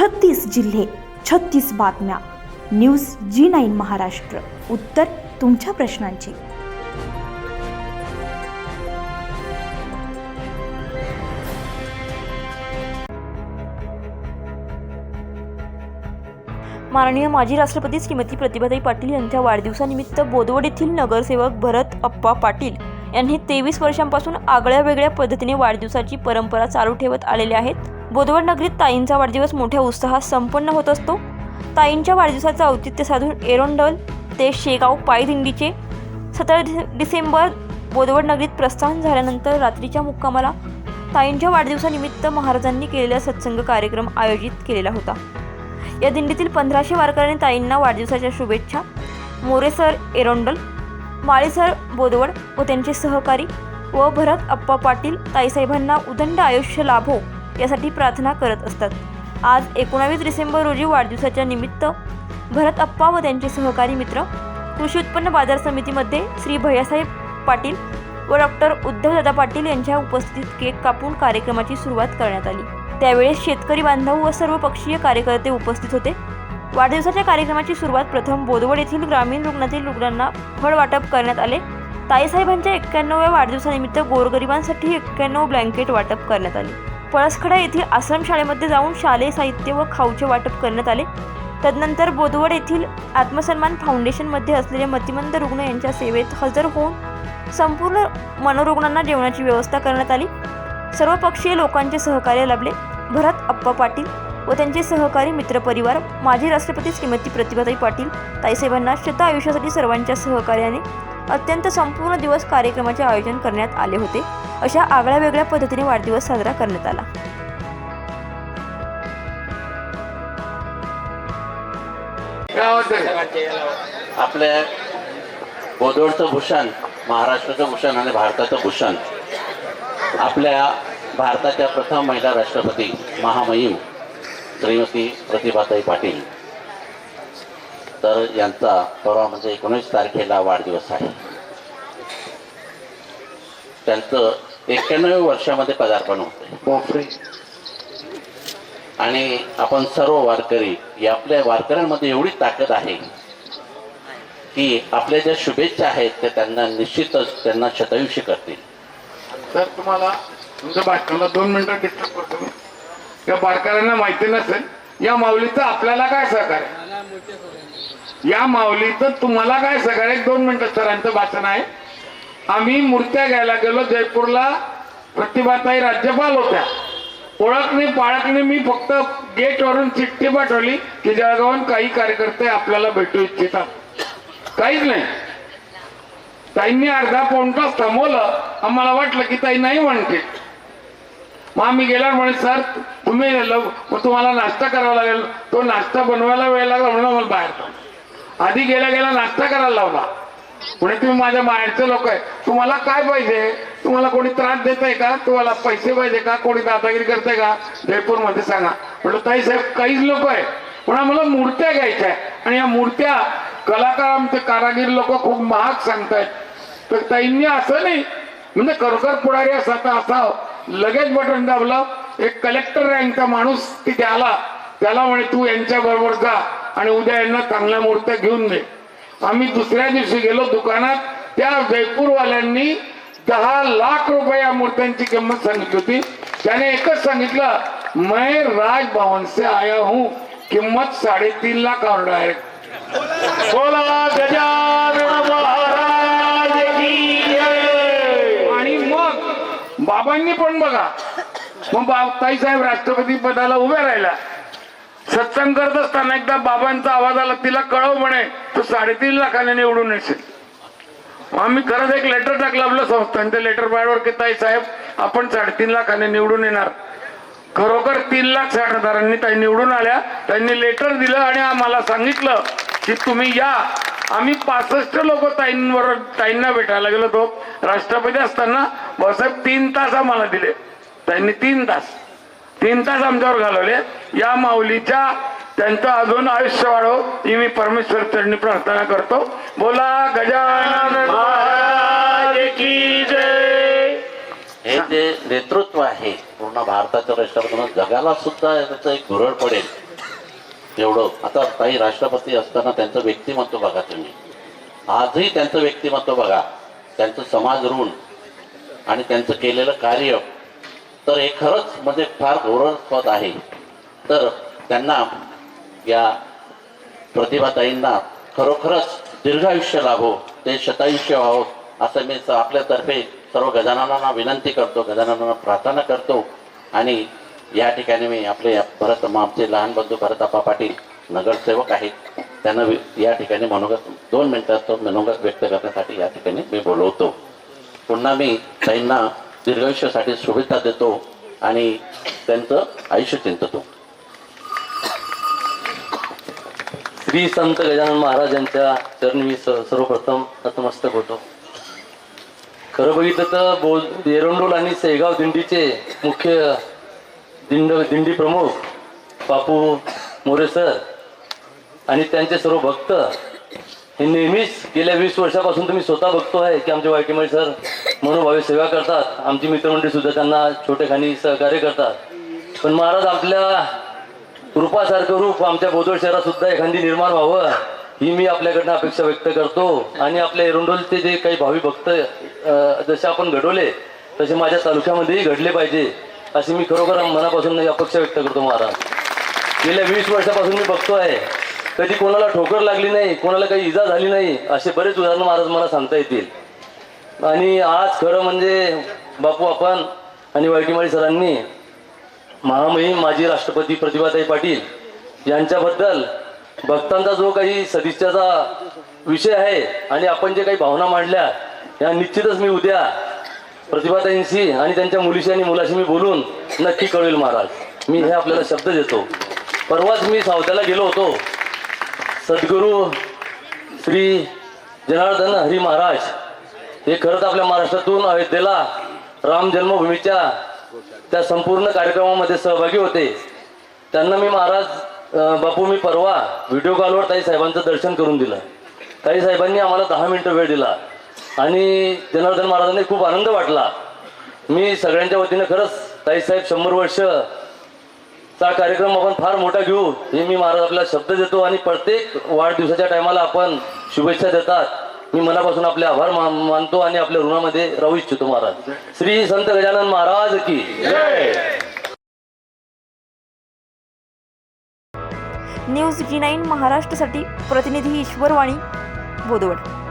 छत्तीस जिल्हे छत्तीस बातम्या. News G nine Maharashtra. उत्तर तुमच्या प्रश्नांची. माननीय माजी राष्ट्रपती श्रीमती प्रतिभाताई पाटील यांच्या वाढदिवसानिमित्त बोदवड येथील नगरसेवक भरत अप्पा पाटील यांनी तेवीस वर्षांपासून आगळ्या वेगळ्या पद्धतीने वाढदिवसाची परंपरा चालू ठेवत आलेल्या आहेत. बोधवड नगरीत ताईंचा वाढदिवस मोठ्या उत्साहात संपन्न होत असतो. ताईंच्या वाढदिवसाचं औचित्य साधून एरोंडल ते शेगाव पायदिंडीचे सतरा डिसेंबर बोदवड नगरीत प्रस्थान झाल्यानंतर रात्रीच्या मुक्कामाला ताईंच्या वाढदिवसानिमित्त महाराजांनी केलेला सत्संग कार्यक्रम आयोजित केलेला होता. या दिंडीतील पंधराशे वारकऱ्यांनी ताईंना वाढदिवसाच्या शुभेच्छा. मोरेसर एरोंडल माळीसर बोदवड व त्यांचे सहकारी व भरत अप्पा पाटील ताईसाहेबांना उदंड आयुष्य लाभो. यासाठी प्रार्थना करत असतात. आज एकोणावीस डिसेंबर रोजी वाढदिवसाच्या निमित्त भरत अप्पा व त्यांचे सहकारी मित्र कृषी उत्पन्न बाजार समितीमध्ये श्री भैयासाहेब पाटील व डॉक्टर उद्धवदादा पाटील यांच्या उपस्थितीत केक कापून कार्यक्रमाची सुरुवात करण्यात आली. त्यावेळेस शेतकरी बांधव व सर्व पक्षीय कार्यकर्ते उपस्थित होते. वाढदिवसाच्या कार्यक्रमाची सुरुवात प्रथम बोदवड येथील ग्रामीण रुग्णातील रुग्णांना फळ वाटप करण्यात आले. ताईसाहेबांच्या एक्क्याण्णव्या वाढदिवसानिमित्त गोरगरिबांसाठी एक्क्याण्णव ब्लँकेट वाटप करण्यात आले. पळसखडा येथील आश्रम शाळेमध्ये जाऊन शालेय साहित्य व खाऊचे वाटप करण्यात आले. तदनंतर बोदवड येथील आत्मसन्मान फाउंडेशनमध्ये असलेले मतिमंद रुग्ण यांच्या सेवेत हजर होऊन संपूर्ण मनोरुग्णांना जेवणाची व्यवस्था करण्यात आली. सर्वपक्षीय लोकांचे सहकार्य लाभले. भरत अप्पा पाटील व त्यांचे सहकारी मित्रपरिवार माजी राष्ट्रपती श्रीमती प्रतिभाताई पाटील ताईसाहेबांना शत आयुष्यासाठी सर्वांच्या सहकार्याने अत्यंत संपूर्ण दिवस कार्यक्रमाचे आयोजन करण्यात आले होते. अशा आगळ्या वेगळ्या पद्धतीने वाढदिवस साजरा करण्यात आला. आपल्या बोदोडचं भूषण महाराष्ट्राचं भूषण आणि भारताचं भूषण आपल्या भारताच्या प्रथम महिला राष्ट्रपती महामहिम श्रीमती प्रतिभाताई पाटील. तर यांचा परवा म्हणजे एकोणीस तारखेला वाढदिवस आहे. त्यांचं एक्क्याण्णव वर्षामध्ये पदार्पण होते आणि आपण सर्व वारकरी या आपल्या वारकऱ्यांमध्ये एवढी ताकद आहे की आपल्या ज्या शुभेच्छा आहेत त्या त्यांना निश्चितच त्यांना शतायुष्य करतील. तर तुम्हाला तुमच्या बायकाला दोन मिनिटं डिस्टर्ब करतो त्या बारकाऱ्यांना माहिती नसेल या माऊलीचं आपल्याला काय सहकार्य? या माऊलीचं तुम्हाला काय सगळं एक दोन मिनिटं सरांचं भाषण आहे. आम्ही मूर्त्या घ्यायला गेलो जयपूरला. प्रतिभाताई राज्यपाल होत्या. ओळखणे पाळखणे मी फक्त गेटवरून चिठ्ठी पाठवली की जळगावून काही कार्यकर्ते आपल्याला भेटू इच्छितात. काहीच नाही. ताईंनी अर्धा पाऊण तास थांबवलं. आम्हाला वाटलं की ताई नाही म्हणते. मग आम्ही गेला म्हणे सर तुम्ही मग तुम्हाला नाश्ता करावा लागेल. तो नाश्ता बनवायला वेळ लागला म्हणून मला बाहेर आधी गेला गेला नाश्ता करायला लावला. म्हणे तुम्ही माझ्या माहेरचे लोक आहे. तुम्हाला काय पाहिजे? तुम्हाला कोणी त्रास देत आहे का? तुम्हाला पैसे पाहिजे का? कोणी दादागिरी करते का? जयपूरमध्ये सांगा. म्हटलं ताई साहेब काहीच लोक आहे. पण आम्हाला मूर्त्या घ्यायच्या आणि या मूर्त्या कलाकार आमचे कारागीर लोक खूप महाग सांगतायत. तर ताईंनी असं नाही म्हणजे खरोखर पुढारी असा तर असावं. लगेच बटन दाबलं. एक कलेक्टर रँकचा माणूस तिथे आला. त्याला म्हणे तू यांच्या बरोबर जा. आणि उद्या यांना चांगल्या मूर्त्या घेऊन दे. आम्ही दुसऱ्या दिवशी गेलो दुकानात त्या जयपूरवाल्यांनी दहा लाख रुपये या मूर्त्यांची किंमत सांगितली होती. त्याने एकच सांगितलं मैं राज भवन से आया हूं किंमत साडेतीन लाख और डायरेक्ट बोला. आणि मग? बाबांनी पण बघा. मग बा ताईसाहेब राष्ट्रपती पदाला उभे राहिला सत्संग करत असताना एकदा बाबांचा आवाज आला तिला कळव म्हणे तो साडेतीन लाखाने निवडून येशील. मग आम्ही खरंच एक लेटर टाकलं आपलं संस्थांच्या लेटर पॅडवर की ताई साहेब आपण साडेतीन लाखाने निवडून येणार. खरोखर तीन लाख साठ हजारांनी ताई निवडून आल्या. त्यांनी लेटर दिलं आणि आम्हाला सांगितलं की तुम्ही या. आम्ही पासष्ट लोक ताईंवर ताईंना भेटायला गेलो तो राष्ट्रपती असताना बसाहेब तीन तास आम्हाला दिले. त्यांनी तीन तास. तीन तास आमच्यावर घालवले. या माऊलीच्या त्यांचं अजून आयुष्य वाढव ही मी परमेश्वर चरणी प्रार्थना करतो. बोला गजानन महाराज की जय. हे जे नेतृत्व आहे पूर्ण भारताच्या राष्ट्रपती जगाला सुद्धा त्याचं एक धुरळ पडेल. एवढं. आता काही राष्ट्रपती असताना त्यांचं व्यक्तिमत्व बघा तुम्ही. आजही त्यांचं व्यक्तिमत्व बघा. त्यांचं समाज ऋण आणि त्यांचं केलेलं कार्य तर हे खरंच म्हणजे फार गौरवास्पद आहे. तर त्यांना या प्रतिभाताईंना खरोखरच दीर्घायुष्य लाभो ते शतायुष्य व्हावं असं मी आपल्यातर्फे सर्व गजाननांना विनंती करतो गजाननांना प्रार्थना करतो. आणि या ठिकाणी मी आपले भरत आमचे लहान बंधू भरतप्पा पाटील नगरसेवक आहेत. त्यांना या ठिकाणी मनोगत दोन मिनिटात मनोगत व्यक्त करण्यासाठी या ठिकाणी मी बोलवतो. पुन्हा मी ताईंना दीर्घायुष्यासाठी शुभेच्छा देतो आणि त्यांचं आयुष्य चिंततो. श्री संत गजानन महाराजांच्या चरणी मी सर्वप्रथम नतमस्तक होतो. खरं बघितलं तर बोल एरंडोल आणि सेगाव दिंडीचे मुख्य दिंड दिंडी प्रमुख बापू मोरे सर आणि त्यांचे सर्व भक्त हे नेहमीच गेल्या वीस वर्षापासून तुम्ही स्वतः बघतो आहे की आमचे वायकेमळे सर मनोभावे सेवा करतात. आमची मित्रमंडळी सुद्धा त्यांना छोटेखानी सहकार्य करतात. पण महाराज आपल्या रूपासारखं रूप आमच्या बोदोळ शहरात सुद्धा एखादी निर्माण व्हावं ही मी आपल्याकडनं अपेक्षा व्यक्त करतो. आणि आपल्या एरुंडोलचे जे काही भावी भक्त जसे आपण घडवले तसे माझ्या तालुक्यामध्येही घडले पाहिजे अशी मी खरोखर मनापासून अपेक्षा व्यक्त करतो महाराज. गेल्या वीस वर्षापासून मी बघतो आहे कधी कोणाला ठोकर लागली नाही कोणाला काही इजा झाली नाही असे बरेच उदाहरण महाराज मला सांगता येतील. आणि आज खरं म्हणजे बापू आपण आणि वायटीमाळी सरांनी महामहिम माजी राष्ट्रपती प्रतिभाताई पाटील यांच्याबद्दल भक्तांचा जो काही सदिच्छाचा विषय आहे आणि आपण जे काही भावना मांडल्या या निश्चितच मी उद्या प्रतिभाताईंशी आणि त्यांच्या मुलीशी आणि मुलाशी मी बोलून नक्की कळवेल महाराज. मी हे आपल्याला शब्द देतो. परवाच मी सावत्याला गेलो होतो. सद्गुरू श्री जनार्दन हरी महाराज हे खरंच आपल्या महाराष्ट्रातून अयोध्येला राम जन्मभूमीच्या त्या संपूर्ण कार्यक्रमामध्ये सहभागी होते. त्यांना मी महाराज बापू मी परवा व्हिडिओ कॉलवर ताई साहेबांचं दर्शन करून दिलं. ताई साहेबांनी आम्हाला दहा मिनटं वेळ दिला आणि जनार्दन महाराजांनी खूप आनंद वाटला. मी सगळ्यांच्या वतीनं खरंच ताईसाहेब शंभर वर्ष चा कार्यक्रम आपण फार मोठा घेऊ हे मी महाराज आपला शब्द देतो आणि प्रत्येक वाढदिवसाच्या टायमाला आपण शुभेच्छा देतात. मी मनापासून आपले आभार मानतो आणि आपल्या ऋणामध्ये राहू इच्छितो महाराज. श्री संत गजानन महाराज की न्यूज जी नाईन महाराष्ट्रासाठी प्रतिनिधी ईश्वरवाणी बोदवड.